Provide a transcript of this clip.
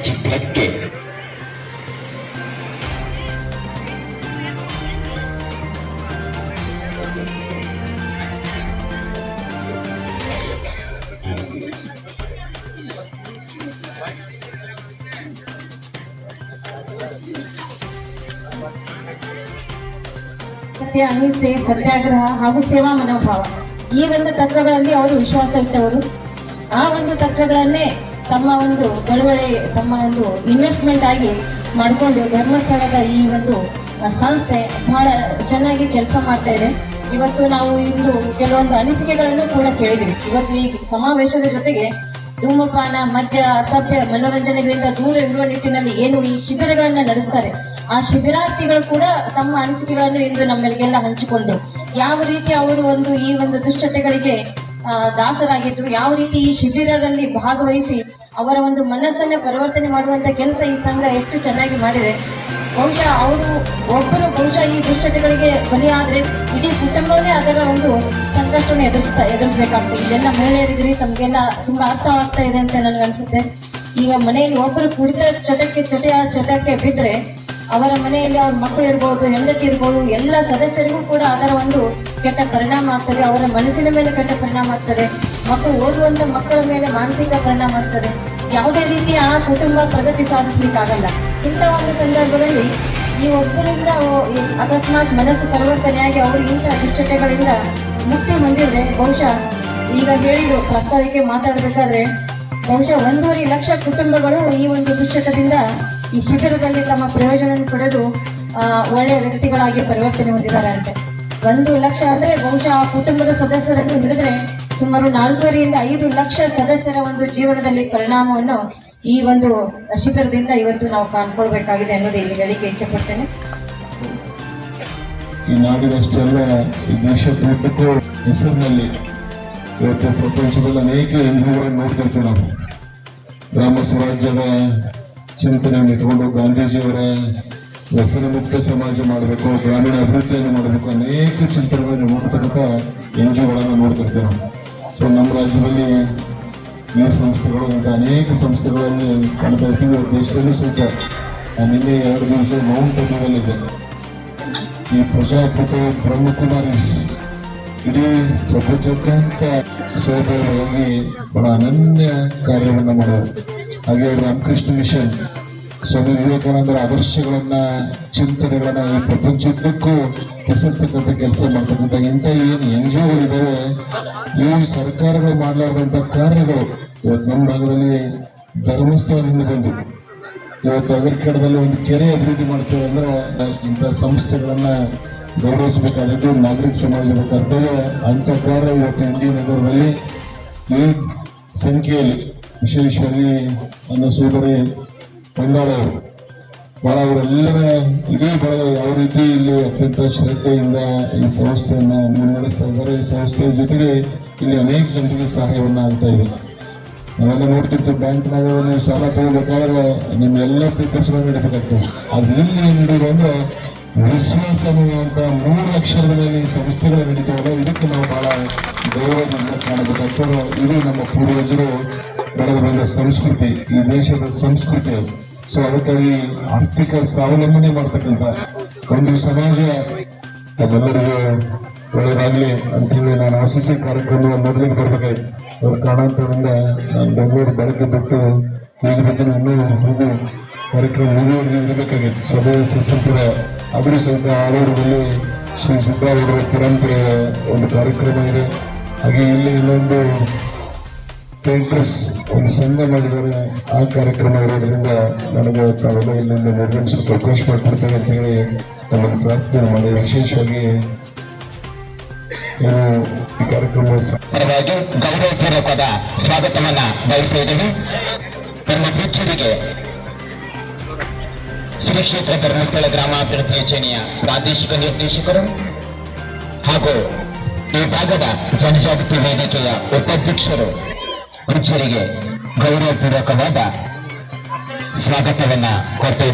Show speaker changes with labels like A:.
A: ಚಿತ್ರಕ್ಕೆ
B: ಸತ್ಯ ಅಹಿಂಸೆ ಸತ್ಯಾಗ್ರಹ ಹಾಗೂ ಸೇವಾ ಮನೋಭಾವ. ಈ ಒಂದು ತತ್ವಗಳಲ್ಲಿ ಅವರು ವಿಶ್ವಾಸ ಇಟ್ಟವರು. ಆ ಒಂದು ತತ್ವಗಳನ್ನೇ ತಮ್ಮ ಒಂದು ಚಳವಳಿ ತಮ್ಮ ಒಂದು ಇನ್ವೆಸ್ಟ್ಮೆಂಟ್ ಆಗಿ ಮಾಡಿಕೊಂಡು ಧರ್ಮಸ್ಥಳದ ಈ ಒಂದು ಸಂಸ್ಥೆ ಬಹಳ ಚೆನ್ನಾಗಿ ಕೆಲಸ ಮಾಡ್ತಾ ಇದೆ. ಇವತ್ತು ನಾವು ಇಂದು ಕೆಲವೊಂದು ಅನಿಸಿಕೆಗಳನ್ನು ಕೂಡ ಕೇಳಿದ್ವಿ ಇವತ್ತು ಈ ಸಮಾವೇಶದ ಜೊತೆಗೆ ಧೂಮಪಾನ ಮದ್ಯ ಅಸಭ್ಯ ಮನೋರಂಜನೆಗಳಿಂದ ದೂರ ಇರುವ ನಿಟ್ಟಿನಲ್ಲಿ ಏನು ಈ ಶಿಬಿರಗಳನ್ನ ನಡೆಸ್ತಾರೆ ಆ ಶಿಬಿರಾರ್ಥಿಗಳು ಕೂಡ ತಮ್ಮ ಅನಿಸಿಕೆಗಳನ್ನು ಇಂದು ನಮ್ಮೆಲ್ಲಿಗೆಲ್ಲ ಹಂಚಿಕೊಂಡು ಯಾವ ರೀತಿ ಅವರು ಒಂದು ಈ ಒಂದು ದುಶ್ಚಟಗಳಿಗೆ ಆ, ದಾಸರಾಗಿದ್ರು ಯಾವ ರೀತಿ ಈ ಶಿಬಿರದಲ್ಲಿ ಭಾಗವಹಿಸಿ ಅವರ ಒಂದು ಮನಸ್ಸನ್ನು ಪರಿವರ್ತನೆ ಮಾಡುವಂಥ ಕೆಲಸ ಈ ಸಂಘ ಎಷ್ಟು ಚೆನ್ನಾಗಿ ಮಾಡಿದೆ. ಬಹುಶಃ ಅವರು ಒಬ್ಬರು ಬಹುಶಃ ಈ ದುಶ್ಚಟಗಳಿಗೆ ಬಲಿಯಾದ್ರೆ ಇಡೀ ಕುಟುಂಬವೇ ಅದರ ಒಂದು ಸಂಕಷ್ಟವನ್ನು ಎದುರಿಸ್ತಾ ಎದುರಿಸ್ಬೇಕಾಗ್ತದೆ. ಇದೆಲ್ಲ ಮಹಿಳೆಯರಿದ್ರಿ, ತಮಗೆಲ್ಲ ತುಂಬಾ ಅರ್ಥವಾಗ್ತಾ ಇದೆ ಅಂತ ನನಗೆ ಅನಿಸುತ್ತೆ. ಈಗ ಮನೆಯಲ್ಲಿ ಒಬ್ಬರು ಕುಡಿತ ಚಟಕ್ಕೆ ಚಟೆಯ ಚಟಕ್ಕೆ ಬಿದ್ದರೆ ಅವರ ಮನೆಯಲ್ಲಿ ಅವ್ರ ಮಕ್ಕಳು ಇರ್ಬೋದು, ಹೆಂಡತಿ ಇರ್ಬೋದು, ಎಲ್ಲ ಸದಸ್ಯರಿಗೂ ಕೂಡ ಅದರ ಒಂದು ಕೆಟ್ಟ ಪರಿಣಾಮ ಆಗ್ತದೆ, ಅವರ ಮನಸ್ಸಿನ ಮೇಲೆ ಕೆಟ್ಟ ಪರಿಣಾಮ ಆಗ್ತದೆ ಮಕ್ಕಳು ಓದುವಂತ ಮಕ್ಕಳ ಮೇಲೆ ಮಾನಸಿಕ ಪರಿಣಾಮ ಆಗ್ತದೆ. ಯಾವುದೇ ರೀತಿ ಆ ಕುಟುಂಬ ಪ್ರಗತಿ ಸಾಧಿಸ್ಲಿಕ್ಕಾಗಲ್ಲ. ಇಂಥ ಒಂದು ಸಂದರ್ಭದಲ್ಲಿ ಈ ಒಬ್ಬರಿಂದ ಅಕಸ್ಮಾತ್ ಮನಸ್ಸು ಪರಿವರ್ತನೆಯಾಗಿ ಅವರು ಇಂಥ ದುಶ್ಚಟಗಳಿಂದ ಮುಕ್ತಿ ಹೊಂದಿದ್ರೆ ಬಹುಶಃ ಈಗ ಹೇಳಿದ್ರು ಪ್ರಸ್ತಾವಿಕೆ ಮಾತಾಡಬೇಕಾದ್ರೆ ಬಹುಶಃ ಒಂದೂವರೆ ಲಕ್ಷ ಕುಟುಂಬಗಳು ಈ ಒಂದು ದುಶ್ಚಟದಿಂದ ಈ ಶಿಬಿರದಲ್ಲಿ ತಮ್ಮ ಪ್ರಯೋಜನ ಪಡೆದು ಒಳ್ಳೆಯ ವ್ಯಕ್ತಿಗಳಾಗಿ ಪರಿವರ್ತನೆ ಹೊಂದಿದ್ದಾರೆ ಅಂತೆ. ಒಂದು ಲಕ್ಷ ಅಂದ್ರೆ ಬಹುಶಃ ಕುಟುಂಬದ ಸದಸ್ಯರನ್ನು ಹಿಡಿದ್ರೆ ಸುಮಾರು ನಾಲ್ಕೂವರೆಯಿಂದ ಐದು ಲಕ್ಷ ಸದಸ್ಯರ ಒಂದು ಜೀವನದಲ್ಲಿ ಪರಿಣಾಮವನ್ನು ಈ ಒಂದು ಶಿಬಿರದಿಂದ ಇವತ್ತು ನಾವು ಕಾಣ್ಕೊಳ್ಬೇಕಾಗಿದೆ ಅನ್ನೋದು ಇಲ್ಲಿ ಹೇಳಿಕೆ ಇಚ್ಛೆಪಡ್ತೇನೆ.
C: ನಾಡಿನಷ್ಟೆಲ್ಲ ಈ ದೇಶದುದ್ದಕ್ಕೂ ಹೆಸರಿನಲ್ಲಿ ಇವತ್ತು ಪ್ರಪಂಚದಲ್ಲಿ ಅನೇಕ ಎನ್ಜಿಒಗಳನ್ನು ನೋಡ್ತಿರ್ತೀವಿ ನಾವು. ಗ್ರಾಮ ಸ್ವರಾಜ್ಯದ ಚಿಂತನೆಯನ್ನು ಇಟ್ಕೊಂಡು ಗಾಂಧೀಜಿಯವರ ವ್ಯಸನ ಮುಕ್ತ ಸಮಾಜ ಮಾಡಬೇಕು, ಗ್ರಾಮೀಣ ಅಭಿವೃದ್ಧಿಯನ್ನು ಮಾಡಬೇಕು, ಅನೇಕ ಚಿಂತನೆಗಳನ್ನು ನೋಡ್ತಕ್ಕಂಥ ಎನ್ ಜಿ ಒಗಳನ್ನು ನೋಡ್ತಿರ್ತೇವೆ ಸೊ ನಮ್ಮ ರಾಜ್ಯದಲ್ಲಿ ಈ ಸಂಸ್ಥೆಗಳು ಅಂತ ಅನೇಕ ಸಂಸ್ಥೆಗಳಲ್ಲಿ ಕಾಣ್ತಾ ಇರ್ತೀವಿ. ದೇಶದಲ್ಲೂ ಸಹಿತ ನಿನ್ನೆ ಎರಡು ದಿವಸ ಮೌಂಟ್ ಅಬುವಲ್ಲಿದೆ ಈ ಪ್ರಜಾಪ್ರಭು ಬ್ರಹ್ಮಕುಮಾರಿ ಇಡೀ ಪ್ರಪಂಚಕ್ಕಂತ ಸೇವೆಗಳಲ್ಲಿ ಬಹಳ ಅನನ್ಯ ಕಾರ್ಯವನ್ನು ಮಾಡೋದು ಹಾಗೆ ರಾಮಕೃಷ್ಣ ಮಿಷನ್ ಸ್ವಾಮಿ ವಿವೇಕಾನಂದರ ಆದರ್ಶಗಳನ್ನ, ಚಿಂತನೆಗಳನ್ನ ಈ ಪ್ರಪಂಚದಕ್ಕೂ ಕೆಸರ್ತಕ್ಕಂಥ ಕೆಲಸ ಮಾಡ್ತಕ್ಕಂಥ ಇಂಥ ಏನು ಎನ್ ಜಿ ಇದಾವೆ. ಈ ಸರ್ಕಾರಗಳು ಮಾಡಲಾರ್ದಂಥ ಕಾರ್ಯಗಳು ಇವತ್ತು ನಮ್ಮ ಭಾಗದಲ್ಲಿ ಧರ್ಮಸ್ಥಳದಿಂದ ಬಂದು ಇವತ್ತು ಅಗರ್ಕಡದಲ್ಲಿ ಒಂದು ಕೆರೆ ಅಭಿವೃದ್ಧಿ ಮಾಡ್ತೇವೆ ಅಂದ್ರೆ ಇಂಥ ಸಂಸ್ಥೆಗಳನ್ನ ಗೌರವಿಸಬೇಕಾದದ್ದು ನಾಗರಿಕ ಸಮಾಜದ ಕರ್ತವ್ಯ. ಅಂತ ಕಾರ್ಯ ಇವತ್ತು ಇಂಡಿಯಾ ನಗರದಲ್ಲಿ ಈ ಸಂಖ್ಯೆಯಲ್ಲಿ, ವಿಶೇಷವಾಗಿ ನನ್ನ ಸೋದರಿ ಹೊಂದಾಳವರು ಬಹಳ ಅವರೆಲ್ಲರ ಇದೇ ಬಳಗ ಯಾವ ರೀತಿ ಇಲ್ಲಿ ಅತ್ಯಂತ ಶ್ರದ್ಧೆಯಿಂದ ಈ ಸಂಸ್ಥೆಯನ್ನು ಮುನ್ನಡೆಸ್ತಾ ಇದ್ದಾರೆ. ಈ ಸಂಸ್ಥೆಯ ಜೊತೆಗೆ ಇಲ್ಲಿ ಅನೇಕ ಜನರಿಗೆ ಸಹಾಯವನ್ನು ಆಗ್ತಾ ಇದೆ. ನಾವೆಲ್ಲ ನೋಡ್ತಿರ್ತೀವಿ ಬ್ಯಾಂಕ್ನಾಗ ನೀವು ಸಾಲ ತಗೋಬೇಕಾದ್ರೆ ನಿಮ್ಮೆಲ್ಲ ಪೇಪರ್ಸ್ಗಳು ನಡೀಬೇಕಾಗ್ತದೆ. ಅದು ಇಲ್ಲಿ ನೀಡಿದ್ರು ಅಂದ್ರೆ ವಿಶ್ವಾಸ ಅನ್ನುವಂಥ ಮೂರು ಅಕ್ಷರಗಳಲ್ಲಿ ಸಂಸ್ಥೆಗಳು ನಡೀತಾವೆ ಇದಕ್ಕೆ ನಾವು ಬಹಳ ಗೌರವದಿಂದ ಕಾಣಬೇಕಾಗ್ತದೆ. ಇದು ನಮ್ಮ ಪೂರ್ವಜರು ಬೆಳೆದು ಸಂಸ್ಕೃತಿ, ಈ ದೇಶದ ಸಂಸ್ಕೃತಿ. ಸೊ ಅದಕ್ಕಾಗಿ ಆರ್ಥಿಕ ಸ್ವಾವಲಂಬನೆ ಮಾಡ್ತಕ್ಕಂಥ ಒಂದು ಸಮಾಜ ಅದೆಲ್ಲರಿಗೂ ಒಳ್ಳೆಯದಾಗಲಿ ಅಂತೇಳಿ ನಾನು ಆಶಿಸಿ ಕಾರ್ಯಕ್ರಮ ಮೊದಲಿಗೆ ಬರ್ಬೇಕು ಅವ್ರು ಕಾರಣಾಂತರದಿಂದ ನಾನು ಬೆಂಗಳೂರು ಬೆಳಗ್ಗೆ ಬಿಟ್ಟು ಈಗ ಬಗ್ಗೆ ಇನ್ನೂ ಕಾರ್ಯಕ್ರಮ ಮುಂದುವರೆದು ಇರಬೇಕಾಗಿತ್ತು. ಸಭೆ ಸಸ್ಯಪುರ ಅದರ ಸಹಿತ ಆರೂರಲ್ಲಿ ಶ್ರೀ ಸಿದ್ದರಾಮಯ್ಯ ಪರಂಪರೆಯ ಒಂದು ಕಾರ್ಯಕ್ರಮ ಇದೆ. ಹಾಗೆ ಇಲ್ಲಿ ಇನ್ನೊಂದು ಪೇಂಟರ್ಸ್ ಒಂದು ಸಂಘ ಮಾಡಿದ್ದಾರೆ ಆ ಕಾರ್ಯಕ್ರಮ ಇರೋದ್ರಿಂದ ನನಗೆ ತಾವೆಲ್ಲ ಇಲ್ಲಿಂದ ನಿರ್ಗಮಿಸಲು ಅವಕಾಶ ಮಾಡಿಕೊಡ್ತೇನೆ ಅಂತ ಹೇಳಿ ನಮ್ಮನ್ನು ಪ್ರಾರ್ಥನೆ ಮಾಡಿ. ವಿಶೇಷವಾಗಿ ಈ ಕಾರ್ಯಕ್ರಮ
A: ಗೌರವಪೂರ್ವಕವಾದ ಸ್ವಾಗತವನ್ನ ಬಯಸ್ತಾ ಇದ್ದೇನೆ. ತನ್ನ ಪುಚ್ಚುರಿಗೆ ಸುರಕ್ಷಿತ ಧರ್ಮಸ್ಥಳ ಗ್ರಾಮಾಭಿವೃದ್ಧಿ ಯೋಜನೆಯ ಪ್ರಾದೇಶಿಕ ನಿರ್ದೇಶಕರು ಹಾಗೂ ಈ ಭಾಗದ ಜನಜಾಗೃತಿ ವೇದಿಕೆಯ ಉಪಾಧ್ಯಕ್ಷರು ಪುಚ್ಚುರಿಗೆ ಗೌರವಪೂರ್ವಕವಾದ ಸ್ವಾಗತವನ್ನ ಕೊಟ್ಟು